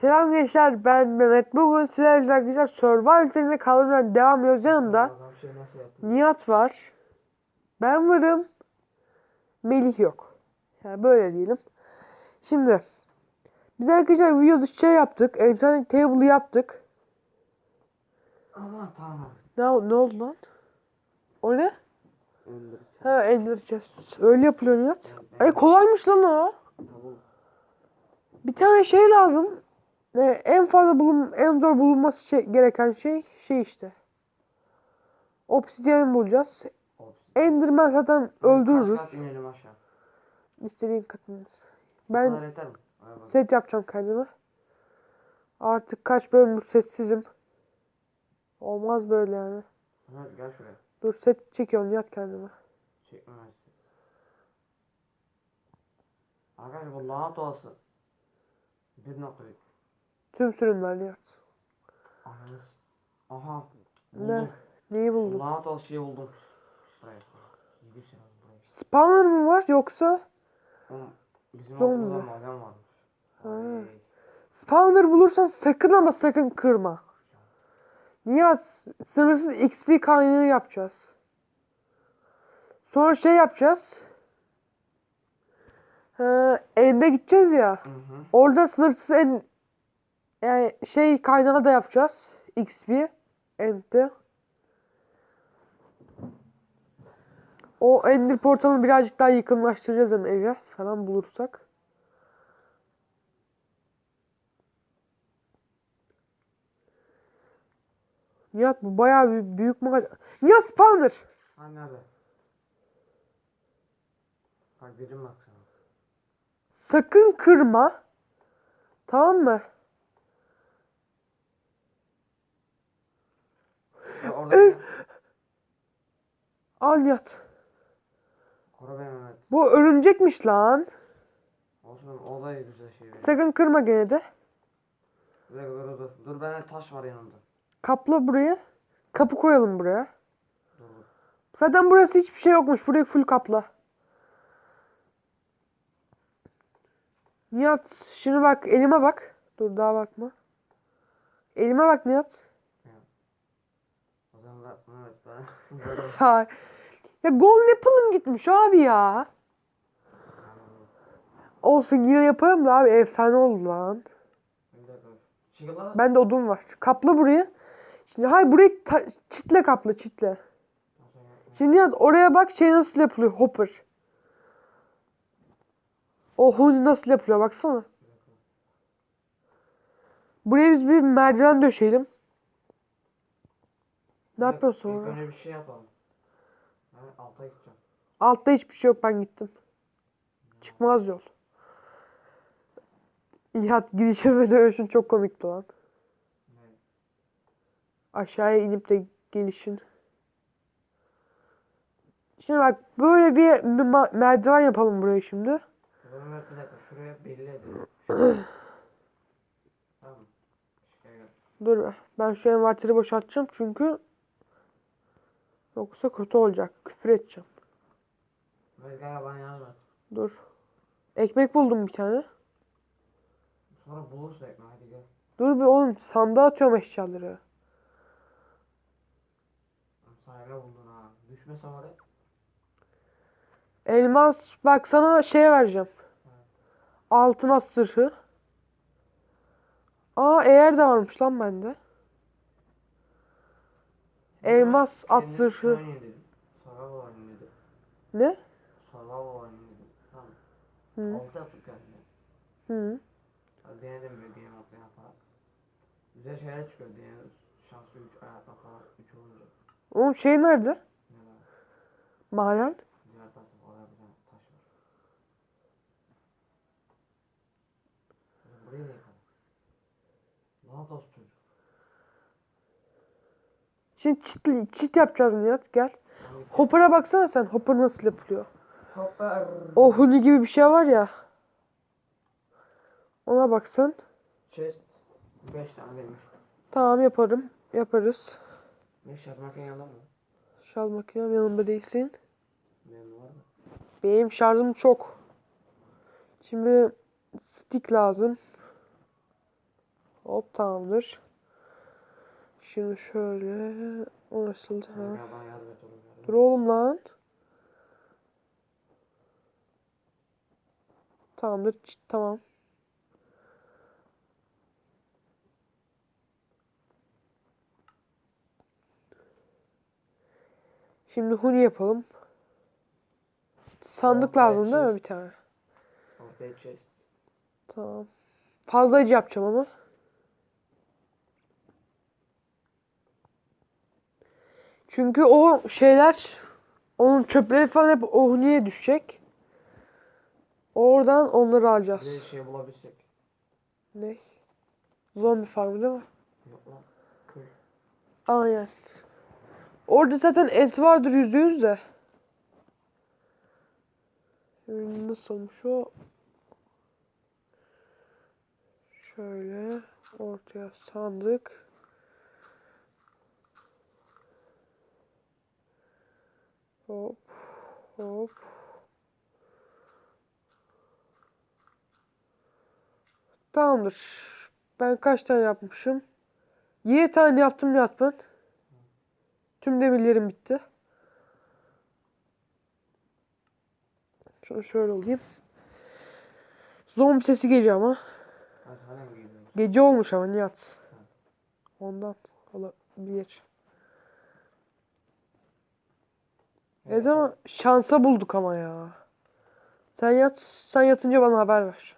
Selam gençler ben Mehmet. Bugün sizlerle arkadaşlar Survival serine kaldığımdan devam ediyoruz yanımda. Şey? Nihat var. Ben varım. Melih yok. Yani böyle diyelim. Şimdi biz arkadaşlar videoda şey yaptık. Enchanting table yaptık. Aman tamam. Ne, ne oldu lan? O ne? Öldür. Ha Ender chest. Öyle yapılıyor Nihat. Ay kolaymış lan o. Bir tane şey lazım. Ne en fazla bulun en zor bulunması şey, gereken şey şey işte. Obsidian bulacağız. Olsun. Enderman zaten öldürürüz. Kaç kat inelim aşağı. İstediğin katınız. Ben set yapacağım kendime. Artık kaç bölümdür sessizim. Olmaz böyle yani. Hadi gel şuraya. Dur set çekiyorum yat kendime. Çekme ben sizi. Arkadaşlar bu lanet olası. Bir nokta. Tüm sürümler yat. Ananız. Aha. Ne? Buldum. Neyi buldun? Lanet olası şeyi buldum. Buraya. Gidip şey aldım buraya. Spawner mı var yoksa? Oğlum bizim Zombi. altımızda maden varmış. Ha. Spawner bulursan sakın ama sakın kırma. Niye? Sınırsız XP kaynağı yapacağız. Sonra şey yapacağız. Ee, ende gideceğiz ya. Hı hı. Orada sınırsız en yani şey kaynağı da yapacağız. XP end'de. O ender portalını birazcık daha yakınlaştıracağız hem eve falan bulursak. Nihat bu bayağı bir büyük maç. Nihat spawner. Ha nerede? Bak dedim bak sana. Sakın kırma. Tamam mı? Orada Al Nihat. Koru beni Mehmet. Bu örümcekmiş lan. Olsun o da güzel şey. Sakın kırma gene de. Dakika dur dur. Dur bende taş var yanımda. Kapla buraya. Kapı koyalım buraya. Dur dur. Zaten burası hiçbir şey yokmuş. Burayı full kapla. Nihat şimdi bak elime bak. Dur daha bakma. Elime bak Nihat. Ben Mehmet ben. Böyle- Ha. Ya golden apple'ım gitmiş abi ya. Olsun yine yaparım da abi efsane oldu lan. Çıkıla. Bende odun var. Kapla burayı. Şimdi hayır burayı çitle kapla çitle. Şimdi Nihat oraya bak şey nasıl yapılıyor hopper. O huni nasıl yapılıyor baksana. Buraya biz bir merdiven döşeyelim. Ne yapıyorsun İlk sonra? önce bir şey yapalım. Ben alta gideceğim. Altta hiçbir şey yok ben gittim. Çıkmaz yol. Nihat gidişin ve dönüşün çok komikti lan. Ne? Aşağıya inip de gelişin. Şimdi bak böyle bir merdiven yapalım buraya şimdi. Mehmet bir dakika şuraya belli edelim. Tamam. Dur be. Ben şu envarteri boşaltacağım çünkü yoksa kötü olacak. Küfür edeceğim. Mehmet gel bana yardım et. Dur. Ekmek buldum bir tane. Sonra buluruz ekmeği hadi gel. Dur bir oğlum sandığa atıyorum eşyaları. Sahibi buldun ha. Düşmesem oraya. Elmas bak sana şey vereceğim. Altın as zırhı. Aa eğer de varmış lan bende. Elmas at Kendi zırhı. şunu yedim. Sarı olan yedim. Ne? Sarı olan yedim. Tamam. Hı. Altı yaptık kendine. Hı. Hadi denedim bir game atlayan falan. Güzel şeyler çıkıyor deniyoruz. Şanslı 3 ayakta falan 3 olunca. Oğlum şey nerede? Ne var? Maden. Diğer tarafta oraya bir tane taş var. Burayı ne? Lanet olsun çocuk. Şimdi çit, çit yapacağız Nihat gel. Hopper'a baksana sen. Hopper nasıl yapılıyor? Hopper. O huni gibi bir şey var ya. Ona baksan. Chest 5 tane demiş. Tamam yaparım. Yaparız. Ne şarj makine yanında mı? Şarj makinem yanımda değilsin. Benim var mı? Benim şarjım çok. Şimdi stick lazım. Hop tamamdır. Şimdi şöyle. O nasıldı? Ha. Dur oğlum lan. Tamamdır. Tamam. Şimdi huni yapalım. Sandık Ortaya lazım değil mi bir tane? Ortaya chest. Tamam. Fazla acı yapacağım ama. Çünkü o şeyler onun çöpleri falan hep o huniye düşecek. Oradan onları alacağız. De şey bulabilsek. Ne? Zombi farmı değil mi? Yok lan. Köy. Aynen. Orada zaten et vardır yüzde yüz de. Nasıl olmuş o? Şöyle ortaya sandık. Hop hop. Tamamdır. Ben kaç tane yapmışım? 7 tane yaptım Nihat ben. Tüm demirlerim bitti. Şunu şöyle olayım. Zombi sesi geliyor ama. Gece olmuş ama Nihat. Ondan olabilir. Ne zaman şansa bulduk ama ya. Sen yat, sen yatınca bana haber ver.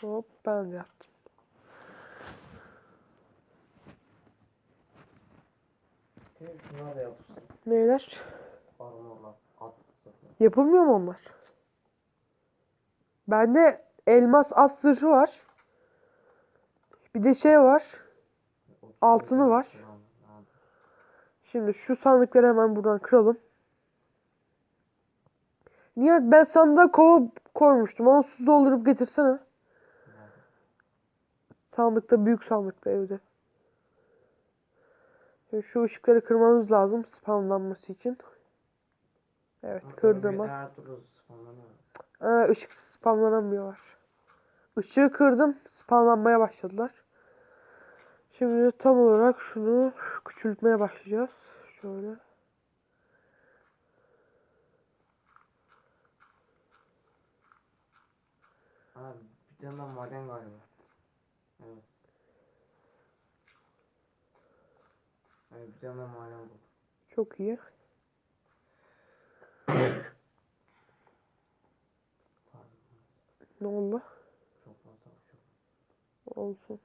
Hop ben de yattım. Şunlar. Yapılmıyor mu onlar? Bende elmas az zırhı var. Bir de şey var. Altını var. Şimdi şu sandıkları hemen buradan kıralım. Niye ben sandığa kova koymuştum. Onu su doldurup getirsene. Sandıkta büyük sandıkta evde. Şimdi şu ışıkları kırmamız lazım spamlanması için. Evet kırdım. Aa, ışık spamlanamıyorlar. Işığı kırdım. Spamlanmaya başladılar. Şimdi tam olarak şunu küçültmeye başlayacağız. Şöyle. Abi bir tane maden galiba. Evet. Evet bir tane maden buldum. Çok iyi. Ne oldu? Çok fazla çok. Olsun.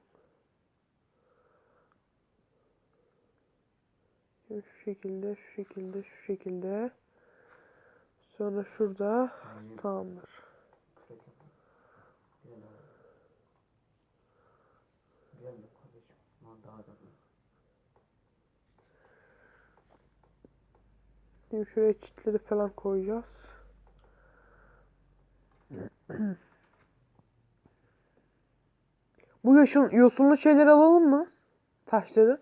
Şu şekilde, şu şekilde, şu şekilde. Sonra şurada. Tamamdır. Şimdi şuraya çitleri falan koyacağız. Bu yaşın, yosunlu şeyleri alalım mı? Taşları.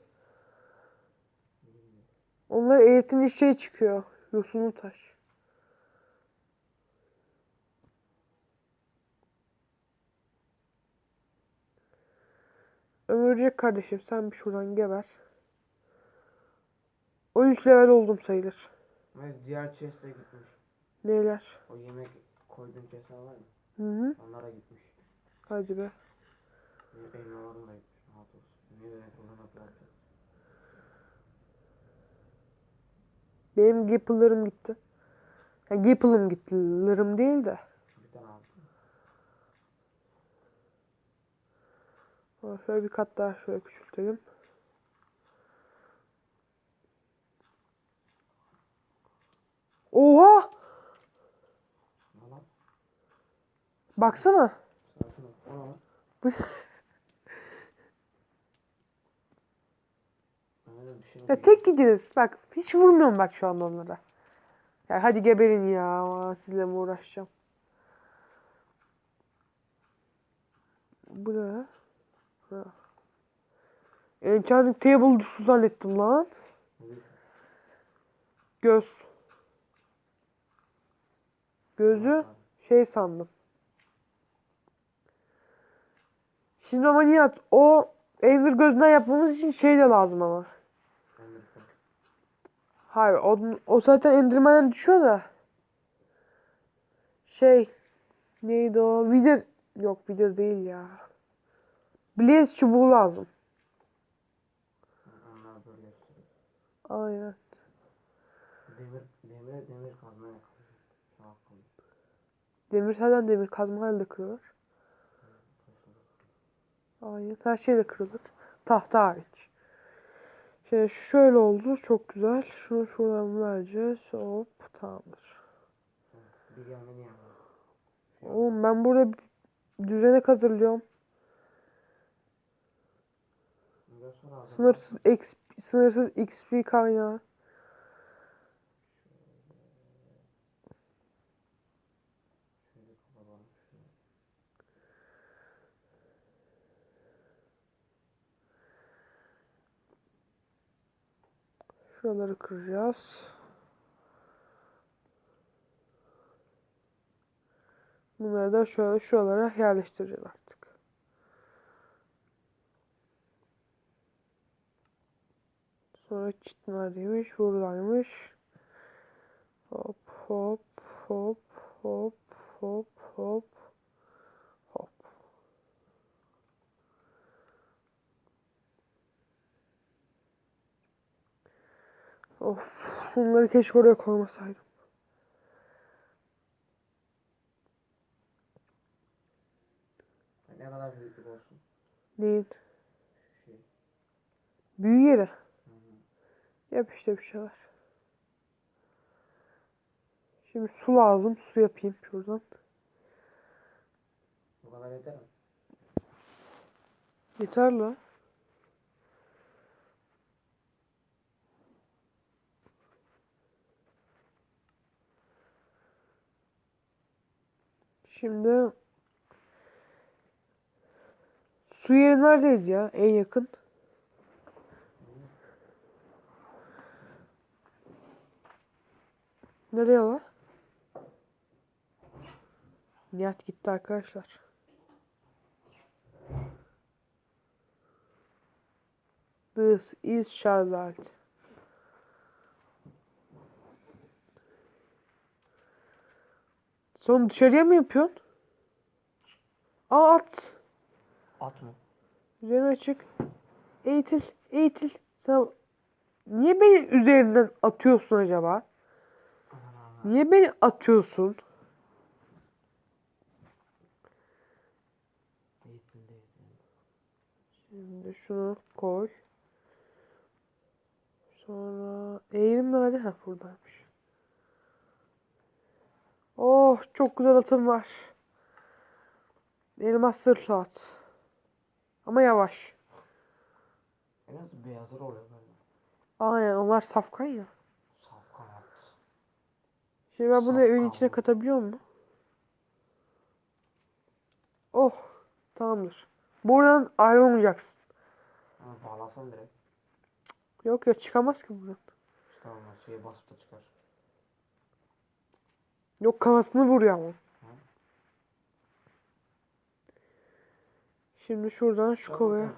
Onları eritince şey çıkıyor. Yosunlu taş. Ömürcek kardeşim sen bir şuradan geber. 13 level oldum sayılır. Ve diğer chest'e gitmiş. Neler? O yemek koyduğun chest'ler var ya. Hı hı. Onlara gitmiş. Hadi be. Ve elmalarım da gitmiş. Rahat olsun. Niye de kullanıp yapacak? Benim Gapple'larım gitti. Yani Gapple'ım gitti. Larım değil de. Şöyle bir kat daha şöyle küçültelim. Oha! Lan? Baksana. Sakin ol. O ne lan? Bu- Ben öyle bir şey Ya tek gidiniz. Bak hiç vurmuyorum bak şu an onlara. Ya hadi geberin ya. Aa, Sizle mi uğraşacağım? Bu ne? Ha. Enchanting table düştü zannettim lan. Göz. Gözü şey sandım. Şimdi ama Nihat o Ender gözünden yapmamız için şey de lazım ama. Hayır o, o zaten Enderman'den düşüyor da. Şey neydi o? Wither yok Wither değil ya. Blaze çubuğu lazım. Aynen. Demir, demire demir kazma. Demir zaten demir kazmayla da kırılır. Aynen. Her şeyle kırılır. Tahta hariç. Şimdi şöyle oldu. Çok güzel. Şunu şuradan vereceğiz. Hop tamamdır. Bir. Oğlum ben burada düzenek hazırlıyorum. Sınırsız XP, sınırsız XP kaynağı. Şöyle kapatalım. Şöyle. Şuraları kıracağız. Bunları da şöyle şuralara yerleştireceğiz artık. Sonra çit neredeymiş? Buradaymış. Hop hop hop hop hop hop hop. Of, şunları keşke oraya koymasaydım. Ne kadar büyüklük olsun. Neyin? Şey. Büyü yeri. Hı hı. Yap işte bir şeyler. Şimdi su lazım. Su yapayım şuradan. Bu kadar yeter mi? Yeter la. Şimdi su yeri neredeyiz ya? En yakın. Nereye la? Nihat gitti arkadaşlar. This is Charlotte. Son dışarıya mı yapıyorsun? Aa at. At mı? Üzerine çık. Eğitil. Eğitil. Sen niye beni üzerinden atıyorsun acaba? Niye beni atıyorsun? Şimdi şunu koy. Sonra eğrim nerede? Ha buradaymış. Oh çok güzel atım var. Elmas sırtlı at. Ama yavaş. En az beyazlar oluyor böyle. Aynen onlar safkan ya. Safkan at. Şimdi ben bunu evin içine mı? katabiliyor muyum? Oh tamamdır. Buradan ayrılmayacaksın. Ama bağlasan direkt. Yok ya çıkamaz ki buradan. Çıkamaz. Şeye basıp da çıkar. Yok kafasını vuruyor ama. Şimdi şuradan şu kovaya.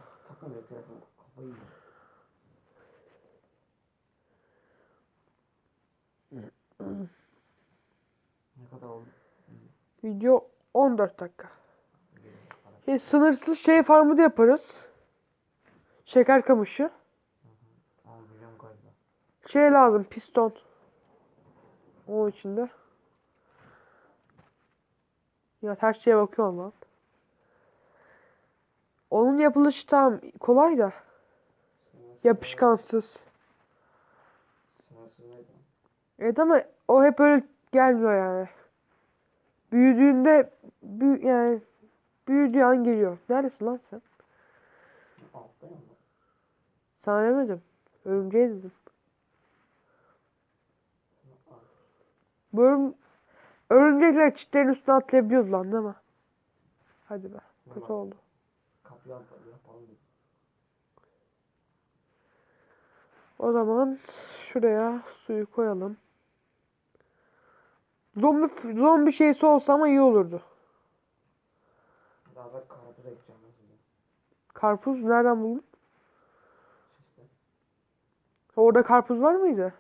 Ne kadar oldu? Video 14 dakika. Şimdi sınırsız şey farmı da yaparız. Şeker kamışı. Şey lazım piston. O içinde. Ya her şeye bakıyorum lan. Onun yapılışı tam kolay da. Yapışkansız. Evet ama o hep öyle gelmiyor yani. Büyüdüğünde büyü yani büyüdüğü an geliyor. Neredesin lan sen? Sana demedim. Örümceğe dedim. Al. Örümcekler çitlerin üstüne atlayabiliyordu lan değil mi? Hadi be. Kötü Vallahi oldu. Yapalım dedim. O zaman şuraya suyu koyalım. Zombi zombi şeysi olsa ama iyi olurdu. Daha da karpuz ekeceğim ben size. Karpuz nereden buldun? İşte. Orada karpuz var mıydı?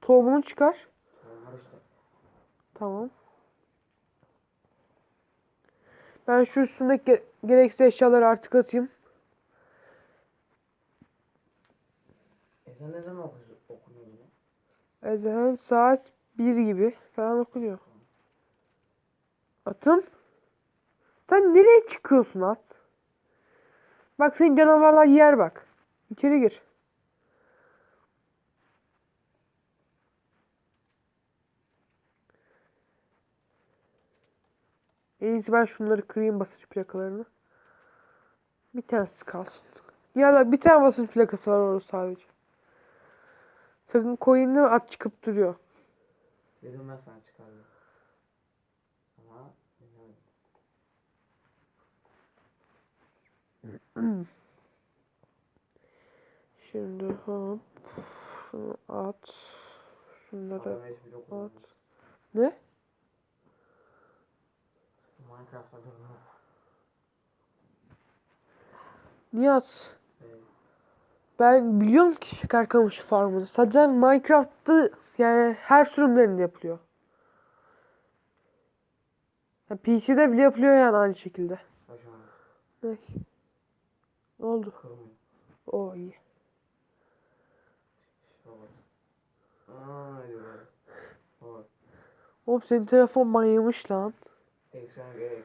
Tohumunu çıkar. Onlar işte. Tamam. Ben şu üstündeki ge- gereksiz eşyaları artık atayım. Ezan ne zaman oku- okunuyor? Ezan saat 1 gibi falan okunuyor. Atım. Sen nereye çıkıyorsun at? Bak senin canavarlar yer bak. İçeri gir. En iyisi ben şunları kırayım basınç plakalarını. Bir tanesi kalsın. Ya da bir tane basınç plakası var orada sadece. Sakın coin'le at çıkıp duruyor. Dedim ben sana çıkardım. Ama. Şimdi hop. Şunu at. Şunları at. Ne? Minecraft'ta durma. Niyaz. Ben biliyorum ki şeker kamışı farmını. Sadece Minecraft'ta yani her sürümlerinde yapılıyor. Ya PC'de bile yapılıyor yani aynı şekilde. Ne? Ne oldu? kırmıyor. O iyi. Oğlum senin telefon manyamış lan. Göreceğiz.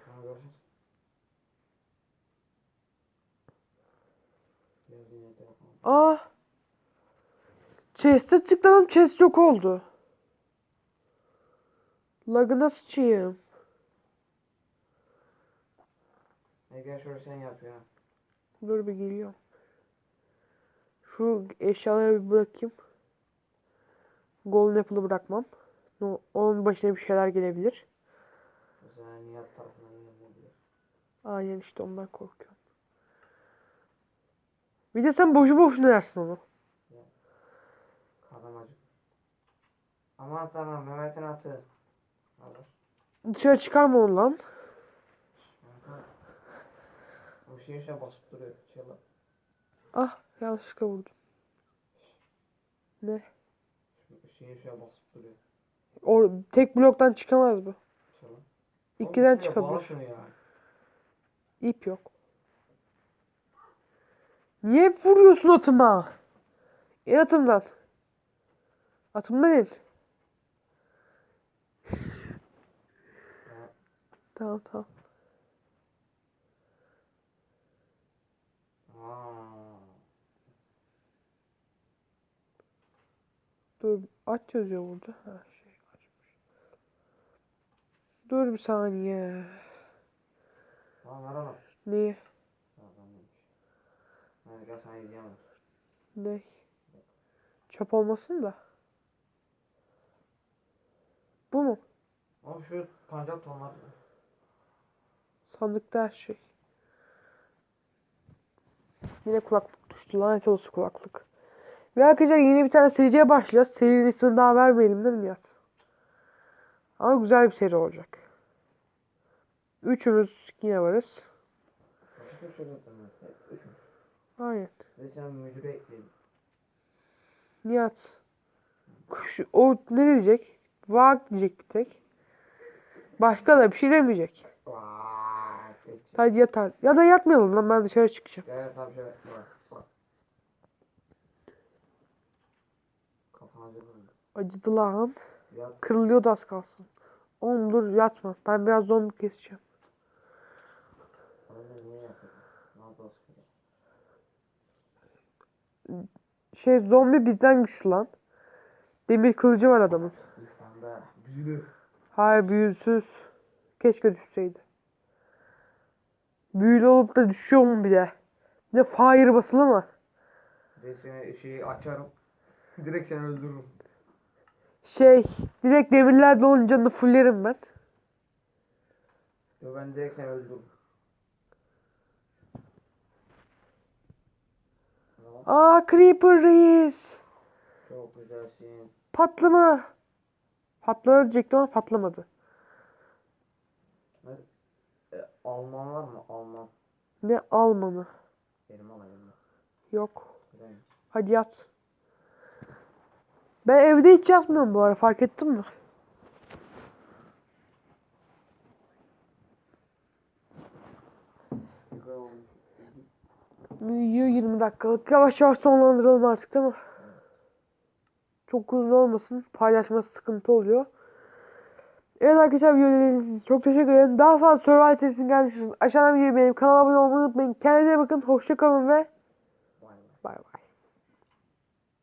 Biraz yine telefon. Aa. Chest'e tıkladım chest yok oldu. Lagına sıçayım. Ne gel şöyle sen yap ya. Dur bir geliyorum. Şu eşyaları bir bırakayım. Golden Apple'ı bırakmam. No, onun başına bir şeyler gelebilir. Nihat tarafından yönelebilir. Aynen işte ondan korkuyorum. Bir de sen boşu boşuna yersin onu. Karnım acık. Aman tamam Mehmet'in atı. Alır. Dışarı çıkarma onu lan. O şey şey basıp duruyor. Çala. Ah yanlışlıkla vurdum. Ne? Şey şey basıp duruyor. O tek bloktan çıkamaz bu. İkiden Oğlum, çıkabilir. İp yok. Niye vuruyorsun atıma? İn atımdan. Atımdan in. Tamam tamam. Dur aç yazıyor burada. Ha. Dur bir saniye. Tamam ver onu. Ne? Ha, ben demiş. Hadi gel sana hediyem var. Ne? Çöp olmasın da. Bu mu? Oğlum şu pancak tonlar. Sandıkta her şey. Yine kulaklık düştü. Lanet olsun kulaklık. Ve arkadaşlar yeni bir tane seriye başlayacağız. Serinin ismini daha vermeyelim değil mi Yaz? Ama güzel bir seri olacak. Üçümüz yine varız. Aynen. Ekleyin. Nihat. O ne diyecek? Vak diyecek bir tek. Başka da bir şey demeyecek. Hadi yatar. Ya da yatmayalım lan ben dışarı çıkacağım. Gel? Acıdı lan. Kırılıyordu az kalsın. Oğlum dur yatma. Ben biraz zombi keseceğim. Şey zombi bizden güçlü lan. Demir kılıcı var adamın. Büyülü. Hayır büyüsüz. Keşke düşseydi. Büyülü olup da düşüyor mu bir de? Bir de fire basılı mı? Ve seni şeyi açarım. Direkt seni öldürürüm. Şey direkt demirlerle onun canını fullerim ben. Yo ben direkt seni öldürürüm. Tamam. Aa Creeper reis. Çok güzelsin. Patlama. Patlama diyecektim ama patlamadı. E, Alman var mı? Alman. Ne Almanı. Benim olayım mı? Yok. Hadi yat. Ben evde hiç yatmıyorum bu ara fark ettin mi? Video 20 dakikalık. Yavaş yavaş sonlandıralım artık değil mi? Çok uzun olmasın. Paylaşması sıkıntı oluyor. Evet arkadaşlar video izlediğiniz için çok teşekkür ederim. Daha fazla Survival serisinin gelmiş olsun. Aşağıdan videoyu beğenip kanala abone olmayı unutmayın. Kendinize bakın. Hoşça kalın ve